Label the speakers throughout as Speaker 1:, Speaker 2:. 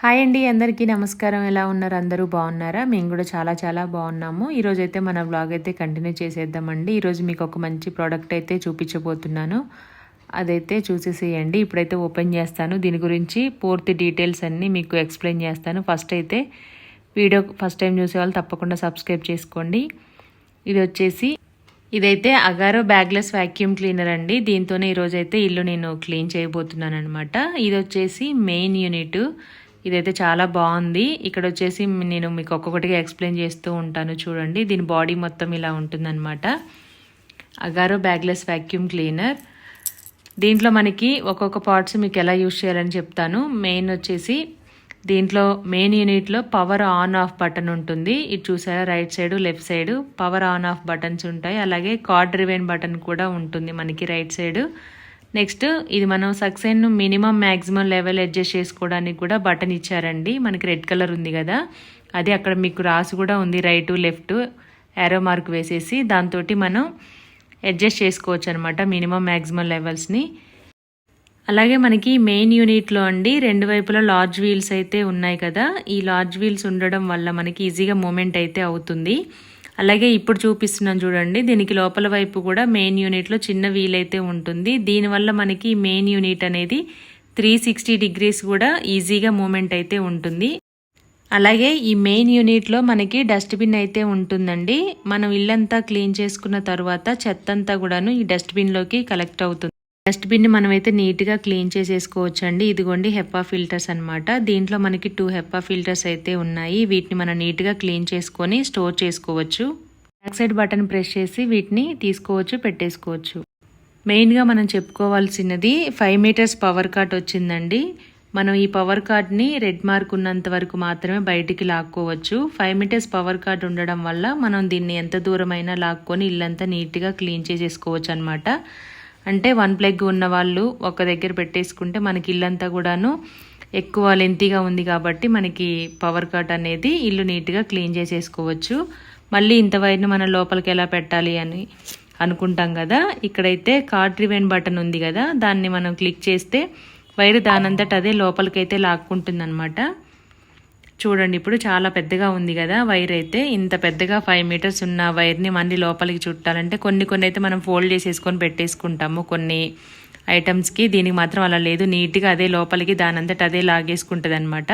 Speaker 1: Hi అండి అందరికీ నమస్కారం. ఎలా ఉన్నారు? అందరూ బాగున్నారా? మేము కూడా చాలా చాలా బాగున్నాము. ఈరోజు అయితే మన బ్లాగ్ అయితే కంటిన్యూ చేసేద్దామండి. ఈరోజు మీకు ఒక మంచి ప్రోడక్ట్ అయితే చూపించబోతున్నాను. అదైతే చూసేసేయండి. ఇప్పుడైతే ఓపెన్ చేస్తాను. దీని గురించి పూర్తి డీటెయిల్స్ అన్నీ మీకు ఎక్స్ప్లెయిన్ చేస్తాను. ఫస్ట్ అయితే వీడియో ఫస్ట్ టైం చూసే వాళ్ళు తప్పకుండా సబ్స్క్రైబ్ చేసుకోండి. ఇది వచ్చేసి ఇదైతే అగారో బ్యాగ్లెస్ వ్యాక్యూమ్ క్లీనర్ అండి. దీంతోనే ఈరోజు అయితే ఇల్లు నేను క్లీన్ చేయబోతున్నాను అనమాట ఇది వచ్చేసి మెయిన్ యూనిట్ ఇదైతే చాలా బాగుంది. ఇక్కడ వచ్చేసి నేను మీకు ఒక్కొక్కటిగా ఎక్స్ప్లెయిన్ చేస్తూ ఉంటాను చూడండి. దీని బాడీ మొత్తం ఇలా ఉంటుందన్నమాట. అగారో బ్యాగ్లెస్ వ్యాక్యూమ్ క్లీనర్ దీంట్లో మనకి ఒక్కొక్క పార్ట్స్ మీకు ఎలా యూజ్ చేయాలని చెప్తాను. మెయిన్ వచ్చేసి దీంట్లో మెయిన్ యూనిట్లో పవర్ ఆన్ ఆఫ్ బటన్ ఉంటుంది. ఇది చూసారా? Right side left side power on off buttons ఉంటాయి. అలాగే కార్డ్ రివెన్ బటన్ కూడా ఉంటుంది మనకి రైట్ సైడ్ నెక్స్ట్ ఇది మనం suction minimum maximum level adjust చేసుకోవడానికి కూడా బటన్ ఇచ్చారండి. మనకి రెడ్ కలర్ ఉంది కదా. అది అక్కడ మీకు రాసి కూడా ఉంది. రైట్ లెఫ్ట్ యారో మార్క్ వేసేసి దాంతో మనం అడ్జస్ట్ చేసుకోవచ్చు అనమాట మినిమం మ్యాక్సిమం లెవెల్స్ని అలాగే మనకి మెయిన్ యూనిట్లో అండి రెండు వైపులా లార్జ్ వీల్స్ అయితే ఉన్నాయి కదా. ఈ లార్జ్ వీల్స్ ఉండడం వల్ల మనకి ఈజీగా మూమెంట్ అయితే అవుతుంది. అలాగే ఇప్పుడు చూపిస్తున్నాను చూడండి దీనికి లోపల వైపు కూడా మెయిన్ యూనిట్లో చిన్న వీల్ అయితే ఉంటుంది. దీనివల్ల మనకి మెయిన్ యూనిట్ అనేది త్రీ సిక్స్టీ డిగ్రీస్ కూడా ఈజీగా మూమెంట్ అయితే ఉంటుంది. అలాగే ఈ మెయిన్ యూనిట్లో మనకి డస్ట్బిన్ అయితే ఉంటుందండి. మనం ఇల్లంతా క్లీన్ చేసుకున్న తర్వాత చెత్తంతా కూడాను ఈ డస్ట్బిన్లోకి కలెక్ట్ అవుతుంది. డస్ట్బిన్ని మనమైతే నీట్గా క్లీన్ చేసేసుకోవచ్చు అండి ఇదిగోండి హెప్పా ఫిల్టర్స్ అనమాట దీంట్లో మనకి టూ హెప్పా ఫిల్టర్స్ అయితే ఉన్నాయి. వీటిని మనం నీట్గా క్లీన్ చేసుకొని స్టోర్ చేసుకోవచ్చు. బ్యాక్ సైడ్ బటన్ ప్రెస్ చేసి వీటిని తీసుకోవచ్చు పెట్టేసుకోవచ్చు. మెయిన్గా మనం చెప్పుకోవాల్సినది ఫైవ్ మీటర్స్ పవర్ కార్ట్ వచ్చిందండి. మనం ఈ పవర్ కార్డ్ని రెడ్ మార్క్ ఉన్నంత వరకు మాత్రమే బయటికి లాక్కోవచ్చు. ఫైవ్ మీటర్స్ పవర్ కార్డ్ ఉండడం వల్ల మనం దీన్ని ఎంత దూరమైనా లాక్కొని ఇల్లంతా నీట్గా క్లీన్ చేసేసుకోవచ్చు అనమాట అంటే వన్ ప్లగ్ ఉన్న వాళ్ళు ఒక దగ్గర పెట్టేసుకుంటే మనకి ఇల్లంతా కూడాను ఎక్కువ లెంతీగా ఉంది కాబట్టి మనకి పవర్ కట్ అనేది ఇల్లు నీట్గా క్లీన్ చేసేసుకోవచ్చు. మళ్ళీ ఇంత వైర్ను మనం లోపలికి ఎలా పెట్టాలి అని అనుకుంటాం కదా. ఇక్కడైతే కార్డ్ రివెన్ బటన్ ఉంది కదా. దాన్ని మనం క్లిక్ చేస్తే వైర్ దానంతట అదే లోపలికైతే లాక్కుంటుంది అనమాట చూడండి ఇప్పుడు చాలా పెద్దగా ఉంది కదా వైర్ అయితే. ఇంత పెద్దగా ఫైవ్ మీటర్స్ ఉన్న వైర్ని మళ్ళీ లోపలికి చుట్టాలంటే కొన్ని కొన్ని అయితే మనం ఫోల్డ్ చేసేసుకొని పెట్టేసుకుంటాము. కొన్ని ఐటమ్స్కి దీనికి మాత్రం అలా లేదు. నీట్గా అదే లోపలికి దానంతట అదే లాగేసుకుంటుంది అనమాట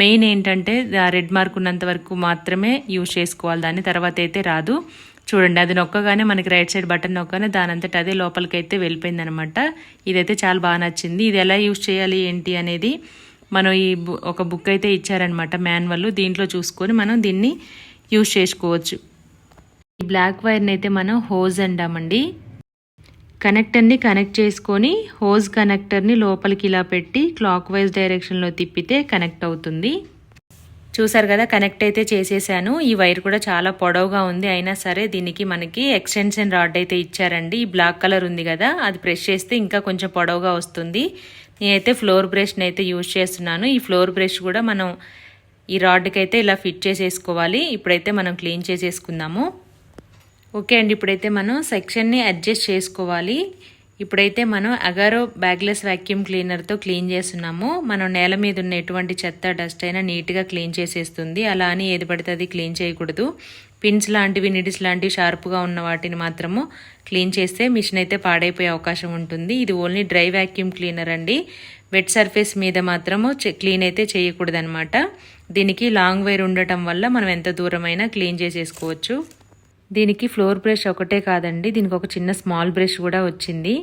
Speaker 1: మెయిన్ ఏంటంటే రెడ్ మార్క్ ఉన్నంత వరకు మాత్రమే యూజ్ చేసుకోవాలి. దాన్ని తర్వాత అయితే రాదు. చూడండి అది నొక్కగానే మనకి రైట్ సైడ్ బటన్ నొక్కగానే దానంతట అదే లోపలికి అయితే వెళ్ళిపోయింది అనమాట ఇదైతే చాలా బాగా నచ్చింది. ఇది ఎలా యూజ్ చేయాలి ఏంటి అనేది మనం ఈ ఒక బుక్ అయితే ఇచ్చారనమాట మాన్యువల్. దీంట్లో చూసుకొని మనం దీన్ని యూజ్ చేసుకోవచ్చు. ఈ బ్లాక్ వైర్ని అయితే మనం హోజ్ అంటామండి. కనెక్టర్ని కనెక్ట్ చేసుకొని హోజ్ కనెక్టర్ని లోపలికి ఇలా పెట్టి క్లాక్ వైజ్ డైరెక్షన్లో తిప్పితే కనెక్ట్ అవుతుంది. చూసారు కదా కనెక్ట్ అయితే చేసేసాను. ఈ వైర్ కూడా చాలా పొడవుగా ఉంది. అయినా సరే దీనికి మనకి ఎక్స్టెన్షన్ రాడ్ అయితే ఇచ్చారండి. ఈ బ్లాక్ కలర్ ఉంది కదా అది ప్రెస్ చేస్తే ఇంకా కొంచెం పొడవుగా వస్తుంది. నేనైతే ఫ్లోర్ బ్రష్ని అయితే యూజ్ చేస్తున్నాను. ఈ ఫ్లోర్ బ్రష్ కూడా మనం ఈ రాడ్కి అయితే ఇలా ఫిట్ చేసేసుకోవాలి. ఇప్పుడైతే మనం క్లీన్ చేసేసుకుందాము. ఓకే అండి ఇప్పుడైతే మనం సెక్షన్ని అడ్జస్ట్ చేసుకోవాలి. ఇప్పుడైతే మనం అగారో బ్యాగ్లెస్ వ్యాక్యూమ్ క్లీనర్తో క్లీన్ చేస్తున్నాము. మనం నేల మీద ఉన్న ఎటువంటి చెత్త డస్ట్ అయినా నీట్గా క్లీన్ చేసేస్తుంది. అలా అని ఏది పడితే అది క్లీన్ చేయకూడదు. పిన్స్ లాంటివి నిడిస్ లాంటివి షార్ప్గా ఉన్న వాటిని మాత్రము క్లీన్ చేస్తే మిషన్ అయితే పాడైపోయే అవకాశం ఉంటుంది. ఇది ఓన్లీ డ్రై వ్యాక్యూమ్ క్లీనర్ అండి. వెట్ సర్ఫేస్ మీద మాత్రము క్లీన్ అయితే చేయకూడదనమాట దీనికి లాంగ్ వైర్ ఉండటం వల్ల మనం ఎంత దూరమైనా క్లీన్ చేసేసుకోవచ్చు. దీనికి ఫ్లోర్ బ్రష్ ఒకటే కాదండి. దీనికి ఒక చిన్న స్మాల్ బ్రష్ కూడా వచ్చింది.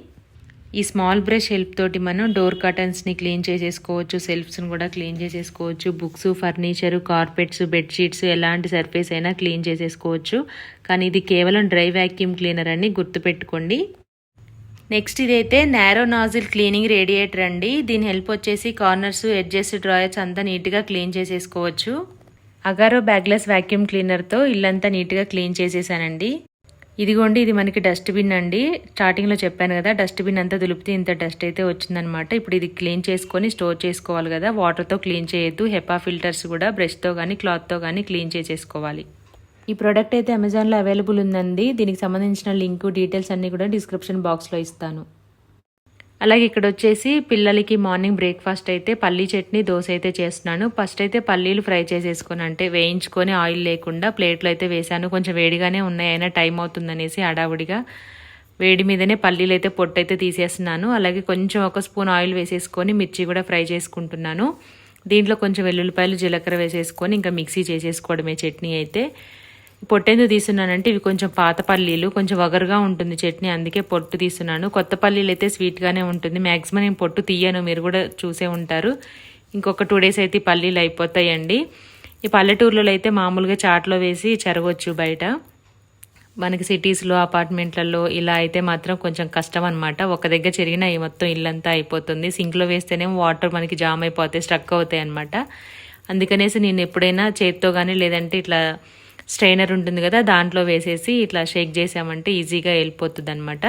Speaker 1: ఈ స్మాల్ బ్రష్ హెల్ప్ తోటి మనం డోర్ కర్టన్స్ని క్లీన్ చేసేసుకోవచ్చు సెల్ఫ్స్ని కూడా క్లీన్ చేసేసుకోవచ్చు బుక్స్ ఫర్నిచరు కార్పెట్స్ బెడ్షీట్స్ ఎలాంటి సర్ఫేస్ అయినా క్లీన్ చేసేసుకోవచ్చు. కానీ ఇది కేవలం డ్రై వ్యాక్యూమ్ క్లీనర్ అని గుర్తుపెట్టుకోండి. నెక్స్ట్ ఇదైతే నేరో నాజిల్ క్లీనింగ్ రేడియేటర్ అండి. దీని హెల్ప్ వచ్చేసి కార్నర్స్ ఎడ్జెస్ డ్రాయర్స్ అంతా నీట్గా క్లీన్ చేసేసుకోవచ్చు. అగారో బ్యాగ్లెస్ వ్యాక్యూమ్ క్లీనర్తో ఇల్లంతా నీట్గా క్లీన్ చేసేసానండి. ఇదిగోండి ఇది మనకి డస్ట్బిన్ అండి. స్టార్టింగ్లో చెప్పాను కదా డస్ట్బిన్ అంతా దులిపితే ఇంత డస్ట్ అయితే వచ్చిందనమాట ఇప్పుడు ఇది క్లీన్ చేసుకొని స్టోర్ చేసుకోవాలి కదా వాటర్తో క్లీన్ చేయొద్దు హెపా ఫిల్టర్స్ కూడా బ్రష్తో కానీ క్లాత్తో కానీ క్లీన్ చేసేసుకోవాలి. ఈ ప్రోడక్ట్ అయితే అమెజాన్లో అవైలబుల్ ఉందండి. దీనికి సంబంధించిన లింకు డీటెయిల్స్ అన్నీ కూడా డిస్క్రిప్షన్ బాక్స్లో ఇస్తాను. అలాగే ఇక్కడ వచ్చేసి పిల్లలకి మార్నింగ్ బ్రేక్ఫాస్ట్ అయితే పల్లీ చట్నీ దోశ అయితే చేస్తున్నాను. ఫస్ట్ అయితే పల్లీలు ఫ్రై చేసేసుకొని అంటే వేయించుకొని ఆయిల్ లేకుండా ప్లేట్లో అయితే వేసాను కొంచెం వేడిగానే ఉన్నాయి అయినా టైం అవుతుందనేసి హడావుడిగా వేడి మీదనే పల్లీలు అయితే పొట్టు అయితే తీసేస్తున్నాను. అలాగే కొంచెం ఒక స్పూన్ ఆయిల్ వేసేసుకొని మిర్చి కూడా ఫ్రై చేసుకుంటున్నాను. దీంట్లో కొంచెం వెల్లుల్లిపాయలు జీలకర్ర వేసేసుకొని ఇంకా మిక్సీ చేసేసుకోవడమే చట్నీ అయితే. పొట్టెందుకు తీస్తున్నానంటే ఇవి కొంచెం పాత పల్లీలు కొంచెం వగరుగా ఉంటుంది చట్నీ అందుకే పొట్టు తీస్తున్నాను. కొత్త పల్లీలు అయితే స్వీట్గానే ఉంటుంది. మ్యాక్సిమం నేను పొట్టు తీయను మీరు కూడా చూసే ఉంటారు. ఇంకొక టూ డేస్ అయితే ఈ పల్లీలు అయిపోతాయండి. ఈ పల్లెటూర్లలో అయితే మామూలుగా చాట్లో వేసి చెరగొచ్చు బయట. మనకి సిటీస్లో అపార్ట్మెంట్లలో ఇలా అయితే మాత్రం కొంచెం కష్టం అనమాట ఒక దగ్గర చెరిగిన ఈ మొత్తం ఇల్లంతా అయిపోతుంది. సింక్లో వేస్తేనేమో వాటర్ మనకి జామ్ అయిపోతాయి స్ట్రక్ అవుతాయి అనమాట అందుకనేసి నేను ఎప్పుడైనా చేత్తో కానీ లేదంటే ఇట్లా స్ట్రైనర్ ఉంటుంది కదా దాంట్లో వేసేసి ఇట్లా షేక్ చేసామంటే ఈజీగా వెళ్ళిపోతుంది అనమాట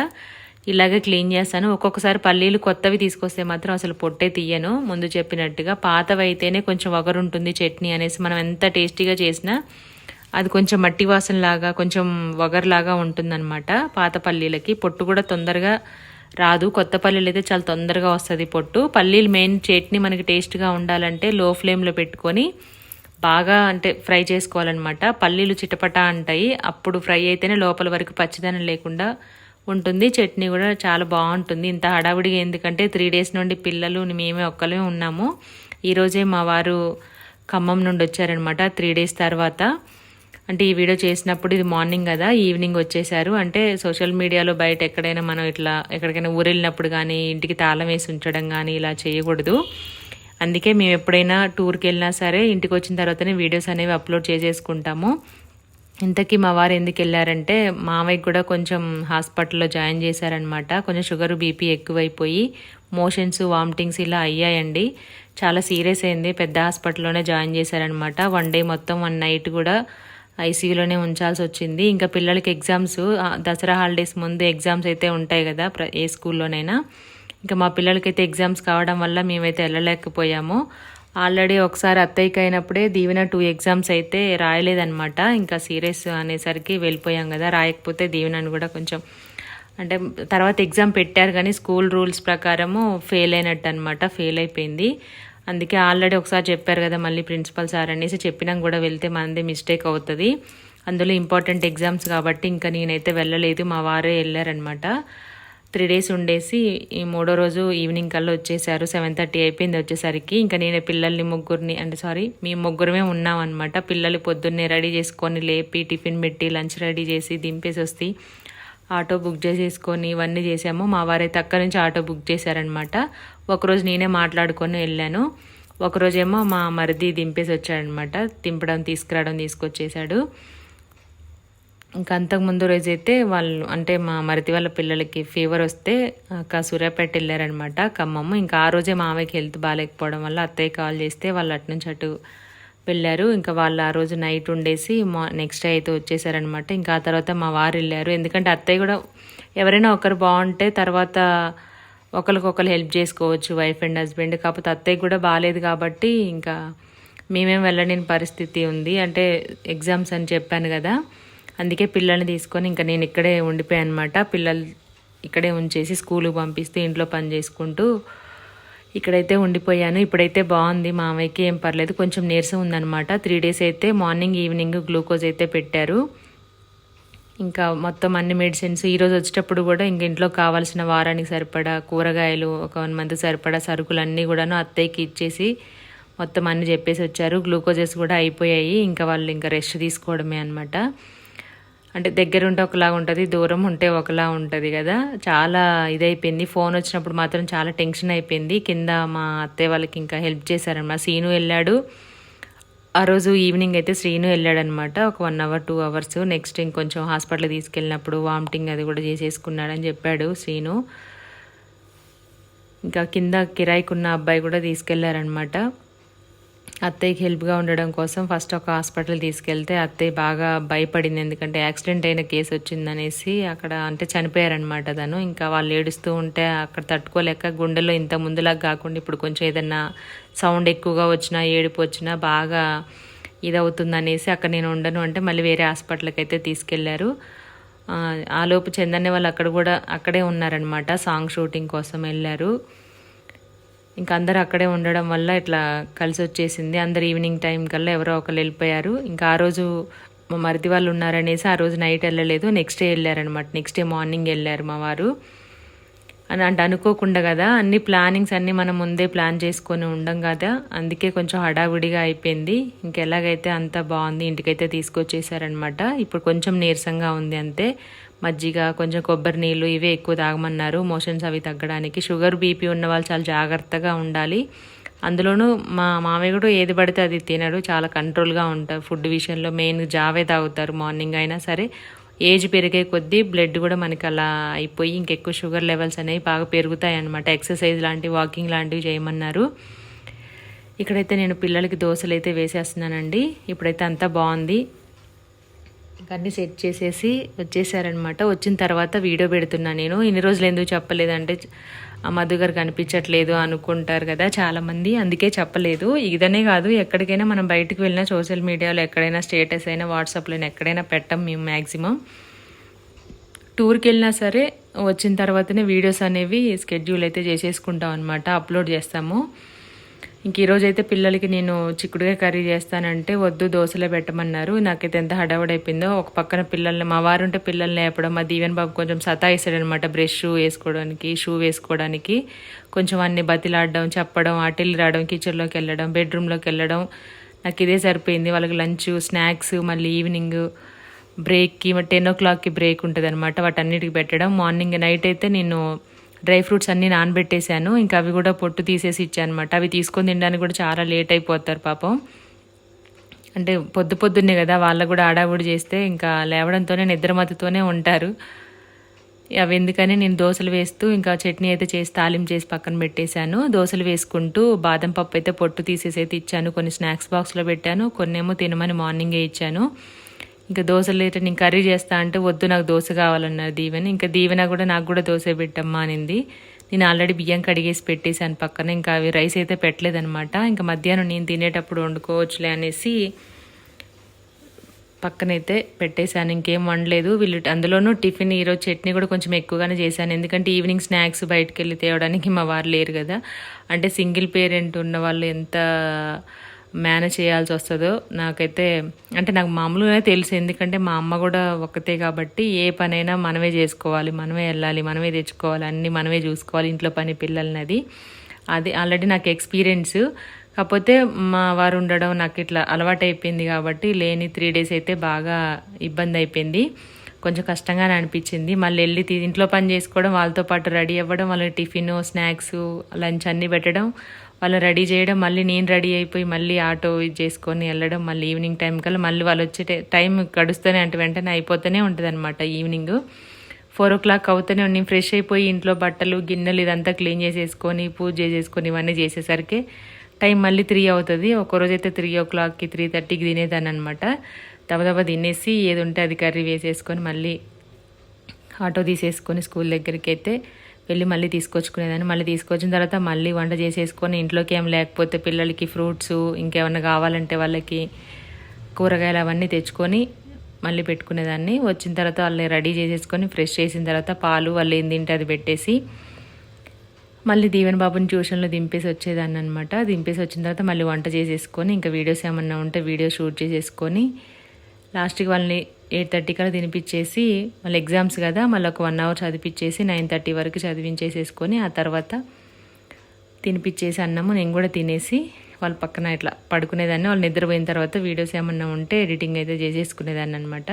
Speaker 1: ఇలాగే క్లీన్ చేస్తాను. ఒక్కొక్కసారి పల్లీలు కొత్తవి తీసుకొస్తే మాత్రం అసలు పొట్టే తీయను. ముందు చెప్పినట్టుగా పాతవైతేనే కొంచెం వగరు ఉంటుంది చట్నీ అనేసి మనం ఎంత టేస్టీగా చేసినా అది కొంచెం మట్టి వాసనలాగా కొంచెం వగర్లాగా ఉంటుందన్నమాట పాత పల్లీలకి. పొట్టు కూడా తొందరగా రాదు. కొత్త పల్లీలు అయితే చాలా తొందరగా వస్తుంది పొట్టు. పల్లీలు మెయిన్ చట్నీ మనకి టేస్ట్గా ఉండాలంటే లో ఫ్లేమ్లో పెట్టుకొని బాగా అంటే ఫ్రై చేసుకోవాలన్నమాట. పల్లీలు చిటపట అంటాయి. అప్పుడు ఫ్రై అయితేనే లోపల వరకు పచ్చిదనం లేకుండా ఉంటుంది. చట్నీ కూడా చాలా బాగుంటుంది. ఇంత హడావిడిగా ఎందుకంటే త్రీ డేస్ నుండి పిల్లలు మేమే ఒక్కలే ఉన్నాము. ఈరోజే మా వారు ఖమ్మం నుండి వచ్చారనమాట త్రీ డేస్ తర్వాత. అంటే ఈ వీడియో చేసినప్పుడు ఇది మార్నింగ్ కదా ఈవినింగ్ వచ్చేసారు. అంటే సోషల్ మీడియాలో బయట ఎక్కడైనా మనం ఇట్లా ఎక్కడికైనా ఊరెళ్ళినప్పుడు కానీ ఇంటికి తాళం వేసి ఉంచడం కానీ ఇలా చేయకూడదు. అందుకే మేము ఎప్పుడైనా టూర్కి వెళ్ళినా సరే ఇంటికి వచ్చిన తర్వాతనే వీడియోస్ అనేవి అప్లోడ్ చేసేసుకుంటాము. ఇంతకీ మా వారు ఎందుకు వెళ్ళారంటే మామయ్య కూడా కొంచెం హాస్పిటల్లో జాయిన్ చేశారనమాట కొంచెం షుగర్ బీపీ ఎక్కువైపోయి మోషన్స్ వామిటింగ్స్ ఇలా అయ్యాయండి. చాలా సీరియస్ అయింది. పెద్ద హాస్పిటల్లోనే జాయిన్ చేశారనమాట వన్ డే మొత్తం వన్ నైట్ కూడా ఐసీయూలోనే ఉంచాల్సి వచ్చింది. ఇంకా పిల్లలకి ఎగ్జామ్స్ దసరా హాలిడేస్ ముందు ఎగ్జామ్స్ అయితే ఉంటాయి కదా ఏ స్కూల్లోనైనా. ఇంకా మా పిల్లలకైతే ఎగ్జామ్స్ కావడం వల్ల మేమైతే వెళ్ళలేకపోయాము. ఆల్రెడీ ఒకసారి అత్తయ్యకి అయినప్పుడే దీవెన టూ ఎగ్జామ్స్ అయితే రాయలేదనమాట ఇంకా సీరియస్ అనేసరికి వెళ్ళిపోయాం కదా. రాయకపోతే దీవెనని కూడా కొంచెం అంటే తర్వాత ఎగ్జామ్ పెట్టారు కానీ స్కూల్ రూల్స్ ప్రకారము ఫెయిల్ అయినట్టు అనమాట ఫెయిల్ అయిపోయింది. అందుకే ఆల్రెడీ ఒకసారి చెప్పారు కదా మళ్ళీ ప్రిన్సిపల్ సార్ అనేసి చెప్పినాం కూడా వెళ్తే మనది మిస్టేక్ అవుతుంది. అందులో ఇంపార్టెంట్ ఎగ్జామ్స్ కాబట్టి ఇంకా నేనైతే వెళ్ళలేదు. మా వారే వెళ్ళారనమాట త్రీ డేస్ ఉండేసి ఈ మూడో రోజు ఈవినింగ్ కల్లా వచ్చేసారు. సెవెన్ థర్టీ అయిపోయింది వచ్చేసరికి. ఇంకా నేను పిల్లల్ని ముగ్గురిని అంటే సారీ మేము ముగ్గురమే ఉన్నాం అనమాట పిల్లలు పొద్దున్నే రెడీ చేసుకొని లేపి టిఫిన్ పెట్టి లంచ్ రెడీ చేసి దింపేసి వస్తే ఆటో బుక్ చేసేసుకొని ఇవన్నీ చేసాము మా వారైతే అక్కడి నుంచి ఆటో బుక్ చేశారనమాట ఒకరోజు నేనే మాట్లాడుకొని వెళ్ళాను. ఒకరోజేమో మా మరిది దింపేసి వచ్చాడనమాట దింపడం తీసుకురావడం తీసుకొచ్చేసాడు ఇంకా అంతకుముందు రోజు అయితే వాళ్ళు అంటే మా మరిది వాళ్ళ పిల్లలకి ఫీవర్ వస్తే అక్క సూర్యాపేట వెళ్ళారనమాట ఖమ్మము. ఇంకా ఆ రోజే మామయ్యకి హెల్త్ బాగాలేకపోవడం వల్ల అత్తయ్య కాల్ చేస్తే వాళ్ళు అటు నుంచి అటు వెళ్ళారు. ఇంకా వాళ్ళు ఆ రోజు నైట్ ఉండేసి మా నెక్స్ట్ డే అయితే వచ్చేసారనమాట ఇంకా ఆ తర్వాత మా వారు వెళ్ళారు. ఎందుకంటే అత్తయ్య కూడా ఎవరైనా ఒకరు బాగుంటే తర్వాత ఒకరికొకరు హెల్ప్ చేసుకోవచ్చు వైఫ్ అండ్ హస్బెండ్ కాకపోతే అత్తయ్య కూడా బాగాలేదు కాబట్టి ఇంకా మేమేం వెళ్ళని పరిస్థితి ఉంది. అంటే ఎగ్జామ్స్ అని చెప్పాను కదా అందుకే పిల్లల్ని తీసుకొని ఇంకా నేను ఇక్కడే ఉండిపోయాను అనమాట పిల్లలు ఇక్కడే ఉంచేసి స్కూల్కి పంపిస్తూ ఇంట్లో పని చేసుకుంటూ ఇక్కడైతే ఉండిపోయాను. ఇప్పుడైతే బాగుంది. మామయ్యకి ఏం పర్లేదు. కొంచెం నీరసం ఉందనమాట త్రీ డేస్ అయితే మార్నింగ్ ఈవినింగ్ గ్లూకోజ్ అయితే పెట్టారు. ఇంకా మొత్తం అన్ని మెడిసిన్స్ ఈరోజు వచ్చేటప్పుడు కూడా ఇంక ఇంట్లో కావాల్సిన వారానికి సరిపడా కూరగాయలు ఒక వన్ మంత్ సరిపడా సరుకులు అన్నీ కూడాను అత్తయ్యకి ఇచ్చేసి మొత్తం అన్ని చెప్పేసి వచ్చారు. గ్లూకోజెస్ కూడా అయిపోయాయి. ఇంకా వాళ్ళు ఇంకా రెస్ట్ తీసుకోవడమే అనమాట అంటే దగ్గర ఉంటే ఒకలాగా ఉంటుంది దూరం ఉంటే ఒకలా ఉంటుంది కదా. చాలా ఇదైపోయింది. ఫోన్ వచ్చినప్పుడు మాత్రం చాలా టెన్షన్ అయిపోయింది. కింద మా అత్తయ్య వాళ్ళకి ఇంకా హెల్ప్ చేశారనమాట. సీను వెళ్ళాడు. ఆ రోజు ఈవినింగ్ అయితే శ్రీను వెళ్ళాడనమాట. ఒక one hour two hours. Next ఇంకొంచెం హాస్పిటల్ తీసుకెళ్ళినప్పుడు వామిటింగ్ అది కూడా చేసేసుకున్నాడని చెప్పాడు శ్రీను. ఇంకా కింద కిరాయికున్న అబ్బాయి కూడా తీసుకెళ్ళారనమాట అత్తయ్యకి హెల్ప్గా ఉండడం కోసం ఫస్ట్ ఒక హాస్పిటల్ తీసుకెళ్తే అత్తయ్య బాగా భయపడింది. ఎందుకంటే యాక్సిడెంట్ అయిన కేసు వచ్చిందనేసి అక్కడ అంటే చనిపోయారనమాట తను. ఇంకా వాళ్ళు ఏడుస్తూ ఉంటే అక్కడ తట్టుకోలేక గుండెలో ఇంత ముందులాగా కాకుండా ఇప్పుడు కొంచెం ఏదన్నా సౌండ్ ఎక్కువగా వచ్చినా ఏడుపు వచ్చినా బాగా ఇదవుతుందనేసి అక్కడ నేను ఉండను అంటే మళ్ళీ వేరే హాస్పిటల్కి అయితే తీసుకెళ్ళారు. ఆ, ఆలోపు చందన్య వాళ్ళు అక్కడ కూడా అక్కడే ఉన్నారనమాట సాంగ్ షూటింగ్ కోసం వెళ్ళారు. ఇంకా అందరు అక్కడే ఉండడం వల్ల ఇట్లా కలిసి వచ్చేసింది. అందరు ఈవినింగ్ టైం కల్లా ఎవరో ఒకరు వెళ్ళిపోయారు. ఇంకా ఆ రోజు మా మరిది వాళ్ళు ఉన్నారనేసి ఆ రోజు నైట్ వెళ్ళలేదు. నెక్స్ట్ డే వెళ్ళారనమాట నెక్స్ట్ డే మార్నింగ్ వెళ్ళారు మా వారు. అని అంటే అనుకోకుండా కదా అన్ని ప్లానింగ్స్ అన్నీ మనం ముందే ప్లాన్ చేసుకొని ఉండం కదా. అందుకే కొంచెం హడావిడిగా అయిపోయింది. ఇంకెలాగైతే అంతా బాగుంది ఇంటికైతే తీసుకొచ్చేసారనమాట ఇప్పుడు కొంచెం నీరసంగా ఉంది అంతే. మజ్జిగ కొంచెం కొబ్బరి నీళ్ళు ఇవే ఎక్కువ తాగమన్నారు. మోషన్స్ అవి తగ్గడానికి. షుగర్ బీపీ ఉన్న వాళ్ళు చాలా జాగ్రత్తగా ఉండాలి. అందులోనూ మా మామయ్య కూడా ఏది పడితే అది తినడు. చాలా కంట్రోల్గా ఉంటారు. ఫుడ్ విషయంలో మెయిన్ జావే తాగుతారు. మార్నింగ్ అయినా సరే. ఏజ్ పెరిగే కొద్దీ బ్లడ్ కూడా మనకి అలా అయిపోయి ఇంకెక్కువ షుగర్ లెవెల్స్ అనేవి బాగా పెరుగుతాయి అనమాట ఎక్సర్సైజ్ లాంటివి వాకింగ్ లాంటివి చేయమన్నారు. ఇక్కడైతే నేను పిల్లలకి దోశలు అయితే వేసేస్తున్నానండి. ఇప్పుడైతే అంతా బాగుంది. అన్ని సెట్ చేసేసి వచ్చేసారనమాట వచ్చిన తర్వాత వీడియో పెడుతున్నా నేను. ఇన్ని రోజులు ఎందుకు చెప్పలేదంటే ఆ మధు గారు కనిపించట్లేదు అనుకుంటారు కదా చాలామంది. అందుకే చెప్పలేదు. ఇదనే కాదు ఎక్కడికైనా మనం బయటకు వెళ్ళినా సోషల్ మీడియాలో ఎక్కడైనా స్టేటస్ అయినా వాట్సాప్లో ఎక్కడైనా పెట్టం మేము మ్యాక్సిమం టూర్కి వెళ్ళినా సరే వచ్చిన తర్వాతనే వీడియోస్ అనేవి స్కెడ్యూల్ అయితే చేసేసుకుంటాం అనమాట అప్లోడ్ చేస్తాము. ఇంక ఈరోజైతే పిల్లలకి నేను చిక్కుడుగా కర్రీ చేస్తానంటే వద్దు దోశలే పెట్టమన్నారు. నాకైతే ఎంత హడావుడైపోయిందో ఒక పక్కన పిల్లల్ని మా వారు ఉంటే పిల్లల్ని లేపడం మా దీవెన్ బాబు కొంచెం సతాయిస్తాడనమాట బ్రష్ వేసుకోవడానికి షూ వేసుకోవడానికి. కొంచెం అన్ని బతిలాడడం చెప్పడం అటెళ్ళి రావడం కిచెన్లోకి వెళ్ళడం బెడ్రూమ్లోకి వెళ్ళడం. నాకు ఇదే సరిపోయింది. వాళ్ళకి లంచ్ స్నాక్స్ మళ్ళీ ఈవినింగ్ బ్రేక్కి టెన్ ఓ క్లాక్కి బ్రేక్ ఉంటుంది అనమాట వాటన్నిటికి పెట్టడం. మార్నింగ్ నైట్ అయితే నేను డ్రై ఫ్రూట్స్ అన్నీ నానబెట్టేశాను. ఇంకా అవి కూడా పొట్టు తీసేసి ఇచ్చాను అనమాట అవి తీసుకొని తినడానికి కూడా చాలా లేట్ అయిపోతారు పాపం. అంటే పొద్దు పొద్దున్నే కదా వాళ్ళకు కూడా ఆడావుడి చేస్తే ఇంకా లేవడంతోనే నిద్రమతుతోనే ఉంటారు. అవి ఎందుకని నేను దోశలు వేస్తూ ఇంకా చట్నీ అయితే చేసి తాలింపు చేసి పక్కన పెట్టేశాను. దోశలు వేసుకుంటూ బాదం పప్పు అయితే పొట్టు తీసేసి అయితే ఇచ్చాను. కొన్ని స్నాక్స్ బాక్స్లో పెట్టాను. కొన్ని ఏమో తినమని మార్నింగే ఇచ్చాను. ఇంకా దోశలు అయితే నేను కర్రీ చేస్తా అంటే వద్దు నాకు దోశ కావాలన్నారు దీవెన. ఇంకా దీవెన కూడా నాకు కూడా దోశ పెట్టమ్మా అనింది. నేను ఆల్రెడీ బియ్యం కడిగేసి పెట్టేశాను పక్కన. ఇంకా అవి రైస్ అయితే పెట్టలేదనమాట ఇంకా మధ్యాహ్నం నేను తినేటప్పుడు వండుకోవచ్చులే అనేసి పక్కనైతే పెట్టేశాను. ఇంకేం వండలేదు. వీళ్ళు అందులోనూ టిఫిన్ ఈరోజు చట్నీ కూడా కొంచెం ఎక్కువగానే చేశాను. ఎందుకంటే ఈవినింగ్ స్నాక్స్ బయటకు వెళ్ళి తేవడానికి మా వారు లేరు కదా. అంటే సింగిల్ పేరెంట్ ఉన్న వాళ్ళు ఎంత మేనేజ్ చేయాల్సి వస్తుందో నాకైతే అంటే నాకు మామూలుగానే తెలుసు. ఎందుకంటే మా అమ్మ కూడా ఒక్కతే కాబట్టి ఏ పనైనా మనమే చేసుకోవాలి. మనమే వెళ్ళాలి మనమే తెచ్చుకోవాలి అన్నీ మనమే చూసుకోవాలి ఇంట్లో పని పిల్లల్ని అది అది ఆల్రెడీ నాకు ఎక్స్పీరియన్స్. కాకపోతే మా వారు ఉండడం నాకు ఇట్లా అలవాటు అయిపోయింది కాబట్టి లేని త్రీ డేస్ అయితే బాగా ఇబ్బంది అయిపోయింది కొంచెం కష్టంగానే అనిపించింది. మళ్ళీ వెళ్ళి ఇంట్లో పని చేసుకోవడం వాళ్ళతో పాటు రెడీ అవ్వడం వాళ్ళకి టిఫిన్ స్నాక్స్ లంచ్ అన్నీ పెట్టడం వాళ్ళు రెడీ చేయడం మళ్ళీ నేను రెడీ అయిపోయి మళ్ళీ ఆటో ఇది చేసుకొని వెళ్ళడం మళ్ళీ ఈవినింగ్ టైం కల్లా మళ్ళీ వాళ్ళు వచ్చే టైం గడుస్తూనే అంటే వెంటనే అయిపోతూనే ఉంటుంది అనమాట ఈవినింగ్. ఫోర్ ఓ క్లాక్ అవుతూనే నేను ఫ్రెష్ అయిపోయి ఇంట్లో బట్టలు గిన్నెలు ఇదంతా క్లీన్ చేసేసుకొని పూజ చేసేసుకొని ఇవన్నీ చేసేసరికి టైం మళ్ళీ త్రీ అవుతుంది. ఒకరోజు అయితే త్రీ ఓ క్లాక్కి త్రీ థర్టీకి తినేదాన్ని అనమాట దబదబా తినేసి ఏది ఉంటే అది కర్రీ వేసేసుకొని మళ్ళీ ఆటో తీసేసుకొని స్కూల్ దగ్గరికి అయితే వెళ్ళి మళ్ళీ తీసుకొచ్చుకునేదాన్ని. మళ్ళీ తీసుకొచ్చిన తర్వాత మళ్ళీ వంట చేసేసుకొని ఇంట్లోకి ఏం లేకపోతే పిల్లలకి ఫ్రూట్స్ ఇంకేమన్నా కావాలంటే వాళ్ళకి కూరగాయలు అవన్నీ తెచ్చుకొని మళ్ళీ పెట్టుకునేదాన్ని. వచ్చిన తర్వాత వాళ్ళని రెడీ చేసేసుకొని ఫ్రెష్ చేసిన తర్వాత పాలు వాళ్ళు ఏం తింటే అది పెట్టేసి మళ్ళీ దీవెన్ బాబుని ట్యూషన్లో దింపేసి వచ్చేదాన్ని అనమాట దింపేసి వచ్చిన తర్వాత మళ్ళీ వంట చేసేసుకొని ఇంకా వీడియోస్ ఏమన్నా ఉంటే వీడియో షూట్ చేసేసుకొని లాస్ట్కి వాళ్ళని ఎయిట్ థర్టీ కల్లా తినిపించేసి మళ్ళీ ఎగ్జామ్స్ కదా మళ్ళీ ఒక వన్ అవర్ చదివించేసి నైన్ థర్టీ వరకు చదివించేసేసుకొని ఆ తర్వాత తినిపించేసి అన్నము నేను కూడా తినేసి వాళ్ళ పక్కన ఇట్లా పడుకునేదాన్ని. వాళ్ళు నిద్రపోయిన తర్వాత వీడియోస్ ఏమన్నా ఉంటే ఎడిటింగ్ అయితే చేసేసుకునేదాన్ని అనమాట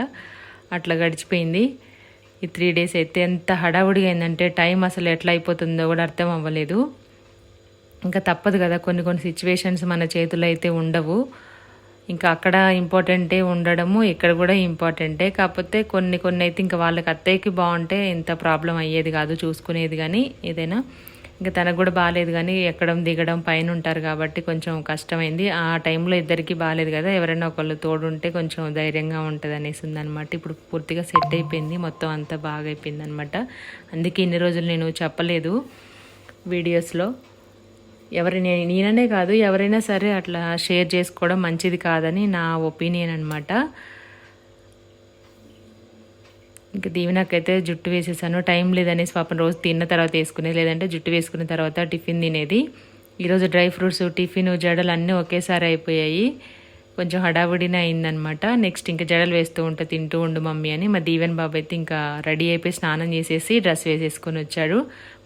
Speaker 1: అట్లా గడిచిపోయింది. ఈ త్రీ డేస్ అయితే ఎంత హడావుడిగా అయిందంటే టైం అసలు ఎట్లా అయిపోతుందో కూడా అర్థం అవ్వలేదు. ఇంకా తప్పదు కదా కొన్ని కొన్ని సిచ్యువేషన్స్ మన చేతుల్లో అయితే ఉండవు. ఇంకా అక్కడ ఇంపార్టెంటే ఉండడము ఇక్కడ కూడా ఇంపార్టెంటే. కాకపోతే కొన్ని కొన్ని అయితే ఇంకా వాళ్ళకి అత్తయ్యకి బాగుంటే ఇంత ప్రాబ్లం అయ్యేది కాదు చూసుకునేది కానీ ఏదైనా. ఇంకా తనకు కూడా బాగాలేదు కానీ ఎక్కడం దిగడం పైన ఉంటారు కాబట్టి కొంచెం కష్టమైంది. ఆ టైంలో ఇద్దరికి బాగాలేదు కదా ఎవరైనా ఒకళ్ళు తోడుంటే కొంచెం ధైర్యంగా ఉంటుంది అనేసి ఉందనమాట ఇప్పుడు పూర్తిగా సెట్ అయిపోయింది మొత్తం అంతా బాగా అయిపోయింది అనమాట అందుకే ఇన్ని రోజులు నేను చెప్పలేదు వీడియోస్లో. ఎవరి నే- నేననే కాదు ఎవరైనా సరే అట్లా షేర్ చేసుకోవడం మంచిది కాదని నా ఒపీనియన్ అనమాట ఇంకా దీవెనకైతే జుట్టు వేసేసాను. టైం లేదనేసి పాపం రోజు తిన్న తర్వాత వేసుకునేది లేదంటే జుట్టు వేసుకున్న తర్వాత టిఫిన్ తినేది. ఈరోజు డ్రై ఫ్రూట్స్ టిఫిన్ జడలు అన్నీ ఒకేసారి అయిపోయాయి. కొంచెం హడావుడినే అయిందనమాట నెక్స్ట్ ఇంకా జడలు వేస్తూ ఉంటా తింటూ ఉండు మమ్మీ అని. మా దీవెన్ బాబు అయితే ఇంకా రెడీ అయిపోయి స్నానం చేసేసి డ్రెస్ వేసేసుకొని వచ్చాడు.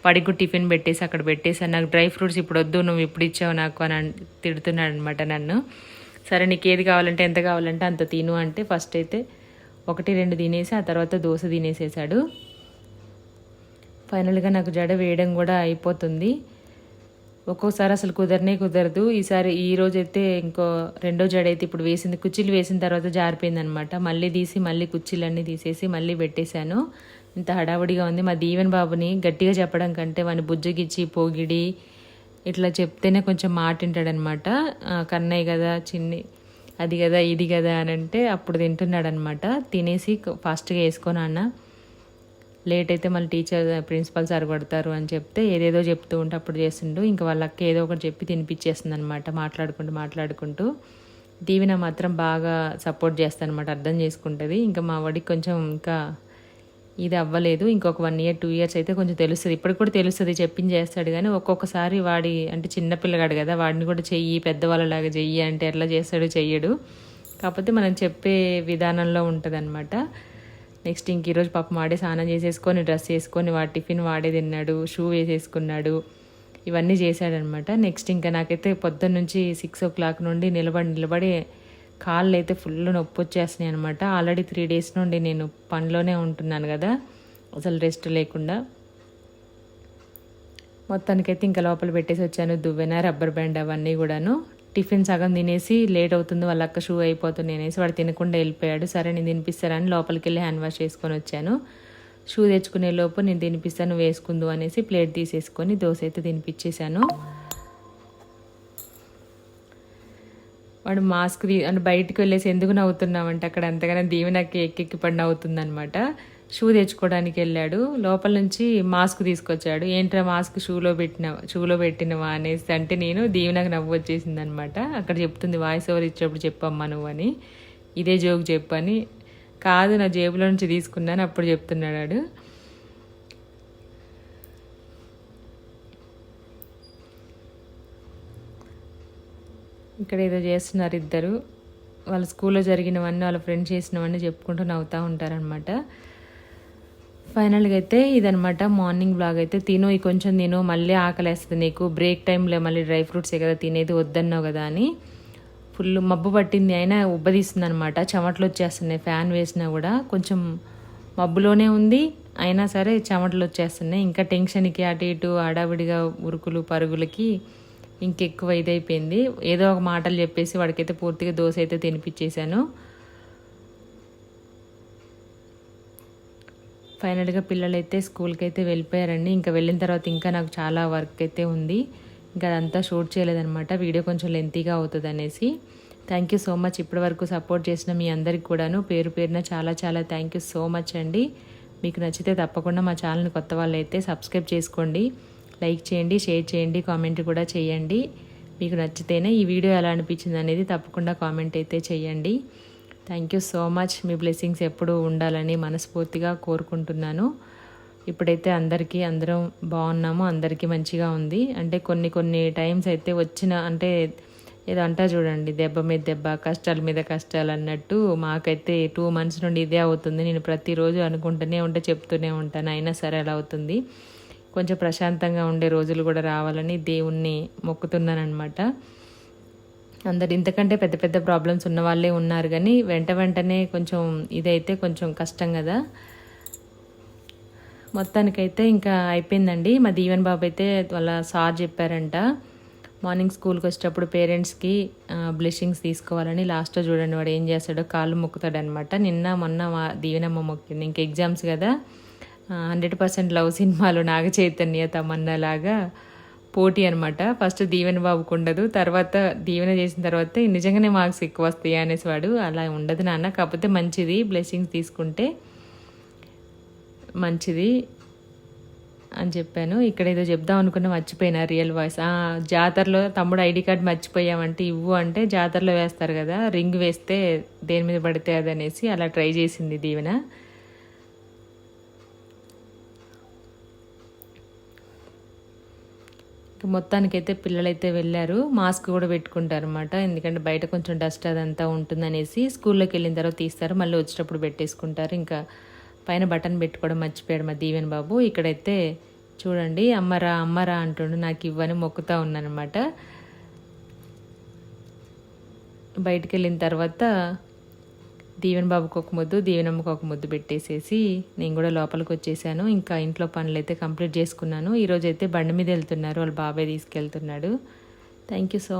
Speaker 1: వాడికి టిఫిన్ పెట్టేసి అక్కడ పెట్టేసి నాకు డ్రై ఫ్రూట్స్ ఇప్పుడు వద్దు నువ్వు ఇప్పుడు ఇచ్చావు నాకు అని తిడుతున్నాడు అనమాట నన్ను. సరే నీకు ఏది కావాలంటే ఎంత కావాలంటే అంత తిను అంటే ఫస్ట్ అయితే ఒకటి రెండు తినేసి ఆ తర్వాత దోశ తినేసేసాడు ఫైనల్గా నాకు జడ వేయడం కూడా అయిపోతుంది. ఒక్కోసారి అసలు కుదరనే కుదరదు. ఈసారి ఈ రోజు అయితే ఇంకో రెండో జడ అయితే ఇప్పుడు వేసింది. కుర్చీలు వేసిన తర్వాత జారిపోయింది అనమాట మళ్ళీ తీసి మళ్ళీ కుర్చీలన్నీ తీసేసి మళ్ళీ పెట్టేశాను. ఇంత హడావుడిగా ఉంది. మా దీవెన్ బాబుని గట్టిగా చెప్పడం కంటే వాని బుజ్జగిచ్చి పోగిడి ఇట్లా చెప్తేనే కొంచెం మాట వింటాడనమాట. కన్నయ్య కదా చిన్ని అది కదా ఇది కదా అని అంటే అప్పుడు తింటున్నాడనమాట. తినేసి ఫాస్ట్గా వేసుకోనా అన్న లేట్ అయితే మళ్ళీ టీచర్ ప్రిన్సిపల్ సార్ కొడతారు అని చెప్తే ఏదేదో చెప్తూ ఉంటే అప్పుడు చేస్తుండు. ఇంకా వాళ్ళకి ఏదో ఒకటి చెప్పి తినిపించేస్తుంది అనమాట మాట్లాడుకుంటూ మాట్లాడుకుంటూ. దీవెన మాత్రం బాగా సపోర్ట్ చేస్తాను అనమాట అర్థం చేసుకుంటుంది. ఇంకా మా వాడికి కొంచెం ఇంకా ఇది అవ్వలేదు. ఇంకొక వన్ ఇయర్ టూ ఇయర్స్ అయితే కొంచెం తెలుస్తుంది. ఇప్పటికి కూడా తెలుస్తుంది చెప్పింది చేస్తాడు కానీ ఒక్కొక్కసారి వాడి అంటే చిన్న పిల్లగాడు కదా వాడిని కూడా చెయ్యి పెద్దవాళ్ళలాగా చెయ్యి అంటే ఎట్లా చేస్తాడు చెయ్యడు. కాకపోతే మనం చెప్పే విధానంలో ఉంటుంది నెక్స్ట్ ఇంక ఈరోజు పాపం వాడే స్నానం చేసేసుకొని డ్రెస్ వేసుకొని వాడి టిఫిన్ వాడే తిన్నాడు షూ వేసేసుకున్నాడు. ఇవన్నీ చేశాడనమాట నెక్స్ట్ ఇంకా నాకైతే పొద్దున్న నుంచి సిక్స్ ఓ క్లాక్ నుండి నిలబడి నిలబడి కాళ్ళు అయితే ఫుల్ నొప్పి వచ్చేస్తున్నాయి అనమాట ఆల్రెడీ త్రీ డేస్ నుండి నేను పనిలోనే ఉంటున్నాను కదా. అసలు రెస్ట్ లేకుండా. మొత్తానికైతే ఇంకా లోపల పెట్టేసి వచ్చాను. దువ్వెన రబ్బర్ బ్యాండ్ అవన్నీ కూడాను. టిఫిన్ సగం తినేసి లేట్ అవుతుంది వాళ్ళ అక్క షూ అయిపోతుంది అనేసి వాడు తినకుండా వెళ్ళిపోయాడు. సరే నేను తినిపిస్తారని లోపలికి వెళ్ళి హ్యాండ్ వాష్ చేసుకొని వచ్చాను. షూ తెచ్చుకునే లోపు నేను తినిపిస్తాను వేసుకుందు అనేసి ప్లేట్ తీసేసుకొని దోశ అయితే తినిపించేశాను వాడు మాస్క్ తీ అంటే బయటకు వెళ్ళేసి ఎందుకు నవ్వుతున్నామంటే అక్కడ అంతగానో దీవెనకి ఎక్కెక్కి పడి నవ్వుతుందనమాట షూ తెచ్చుకోవడానికి వెళ్ళాడు. లోపల నుంచి మాస్క్ తీసుకొచ్చాడు. ఏంట్రా మాస్క్ షూలో పెట్టిన షూలో పెట్టినవా అనేసి అంటే నేను దీవెనకు నవ్వు వచ్చేసింది అనమాట అక్కడ చెప్తుంది వాయిస్ ఓవర్ ఇచ్చేటప్పుడు చెప్పమ్మా నువ్వు అని. ఇదే జోక్ చెప్పని కాదు నా జేబులో నుంచి తీసుకున్నాను అప్పుడు చెప్తున్నాడు ఇక్కడ ఏదో చేస్తున్నారు ఇద్దరు. వాళ్ళ స్కూల్లో జరిగినవన్నీ వాళ్ళ ఫ్రెండ్స్ చేసినవన్నీ చెప్పుకుంటూ నవ్వుతూ ఉంటారనమాట. ఫైనల్గా అయితే ఇదనమాట మార్నింగ్ బ్లాగ్ అయితే. తిను ఈ కొంచెం తిను మళ్ళీ ఆకలేస్తుంది నీకు. బ్రేక్ టైంలో మళ్ళీ డ్రై ఫ్రూట్సే కదా తినేది వద్దన్నావు కదా అని. ఫుల్ మబ్బు పట్టింది అయినా ఉబ్బదీస్తుంది అనమాట చెమటలు వచ్చేస్తున్నాయి ఫ్యాన్ వేసినా కూడా. కొంచెం మబ్బులోనే ఉంది అయినా సరే చెమటలు వచ్చేస్తున్నాయి. ఇంకా టెన్షన్కి అటు ఇటు హడావిడిగా ఉరుకులు పరుగులకి ఇంకెక్కువ ఇదైపోయింది. ఏదో ఒక మాటలు చెప్పేసి వాడికైతే పూర్తిగా దోశ అయితే తినిపించేశాను ఫైనల్గా పిల్లలైతే స్కూల్కి అయితే వెళ్ళిపోయారండి. ఇంకా వెళ్ళిన తర్వాత ఇంకా నాకు చాలా వర్క్ అయితే ఉంది. ఇంకా అదంతా షూట్ చేయలేదనమాట వీడియో కొంచెం లెంతీగా అవుతుంది అనేసి థ్యాంక్ యూ సో మచ్ ఇప్పటి వరకు సపోర్ట్ చేసిన మీ అందరికి కూడాను పేరు పేరున చాలా చాలా థ్యాంక్ యూ సో మచ్ అండి. మీకు నచ్చితే తప్పకుండా మా ఛానల్ని కొత్త వాళ్ళు అయితే సబ్స్క్రైబ్ చేసుకోండి. లైక్ చేయండి షేర్ చేయండి కామెంట్ కూడా చేయండి. మీకు నచ్చితేనే ఈ వీడియో ఎలా అనిపించింది అనేది తప్పకుండా కామెంట్ అయితే చేయండి. థ్యాంక్ యూ సో మచ్ మీ బ్లెస్సింగ్స్ ఎప్పుడూ ఉండాలని మనస్ఫూర్తిగా కోరుకుంటున్నాను. ఇప్పుడైతే అందరికీ అందరం బాగున్నాము. అందరికీ మంచిగా ఉంది. అంటే కొన్ని కొన్ని టైమ్స్ అయితే వచ్చిన అంటే ఏదో అంటా చూడండి దెబ్బ మీద దెబ్బ కష్టాల మీద కష్టాలు అన్నట్టు మాకైతే టూ మంత్స్ నుండి ఇదే అవుతుంది. నేను ప్రతిరోజు అనుకుంటూనే ఉంటే చెప్తూనే ఉంటాను. అయినా సరే అలా అవుతుంది. కొంచెం ప్రశాంతంగా ఉండే రోజులు కూడా రావాలని దేవుణ్ణి మొక్కుతున్నాను అనమాట అందరు ఇంతకంటే పెద్ద పెద్ద ప్రాబ్లమ్స్ ఉన్న వాళ్ళే ఉన్నారు కానీ వెంట వెంటనే కొంచెం ఇదైతే కొంచెం కష్టం కదా. మొత్తానికైతే ఇంకా అయిపోయిందండి. మా దీవెన్ బాబు అయితే వాళ్ళ సార్ చెప్పారంట మార్నింగ్ స్కూల్కి వచ్చేటప్పుడు పేరెంట్స్కి బ్లెస్సింగ్స్ తీసుకోవాలని లాస్ట్లో చూడండి వాడు ఏం చేస్తాడో కాళ్ళు మొక్కుతాడనమాట నిన్న మొన్న మా దీవెనమ్మ మొక్కింది. ఇంక ఎగ్జామ్స్ కదా. హండ్రెడ్ పర్సెంట్ లవ్ సినిమాలో నాగ చైతన్య తమన్నా లాగా పోటీ అనమాట ఫస్ట్ దీవెన బాబుకు ఉండదు. తర్వాత దీవెన చేసిన తర్వాత నిజంగానే మార్క్స్ ఎక్కువ వస్తాయి అనేసి వాడు అలా ఉండదు నాన్న. కాకపోతే మంచిది. బ్లెస్సింగ్స్ తీసుకుంటే మంచిది అని చెప్పాను. ఇక్కడ ఏదో చెప్దాం అనుకున్నా మర్చిపోయినా రియల్ వాయిస్. జాతరలో తమ్ముడు ఐడి కార్డ్ మర్చిపోయామంటే ఇవ్వు అంటే జాతరలో వేస్తారు కదా. రింగ్ వేస్తే దేని మీద పడితే అదనేసి అలా ట్రై చేసింది దీవెన. మొత్తానికైతే పిల్లలైతే వెళ్ళారు. మాస్క్ కూడా పెట్టుకుంటారు అనమాట ఎందుకంటే బయట కొంచెం డస్ట్ అదంతా ఉంటుందనేసి స్కూల్లోకి వెళ్ళిన తర్వాత తీస్తారు. మళ్ళీ వచ్చేటప్పుడు పెట్టేసుకుంటారు. ఇంకా పైన బటన్ పెట్టుకోవడం మర్చిపోయాడు మా దీవెన్ బాబు. ఇక్కడైతే చూడండి అమ్మరా అమ్మరా అంటుండు. నాకు ఇవ్వని మొక్కుతా ఉన్నానమాట బయటికి వెళ్ళిన తర్వాత దీవెన బాబుకి ఒక ముద్దు దీవెనమ్మకు ఒక ముద్దు పెట్టేసేసి నేను కూడా లోపలికి వచ్చేసాను. ఇంకా ఇంట్లో పనులు అయితే కంప్లీట్ చేసుకున్నాను. ఈరోజు అయితే బండి మీద వెళ్తున్నారు. వాళ్ళ బాబాయ్ తీసుకెళ్తున్నాడు. Thank you so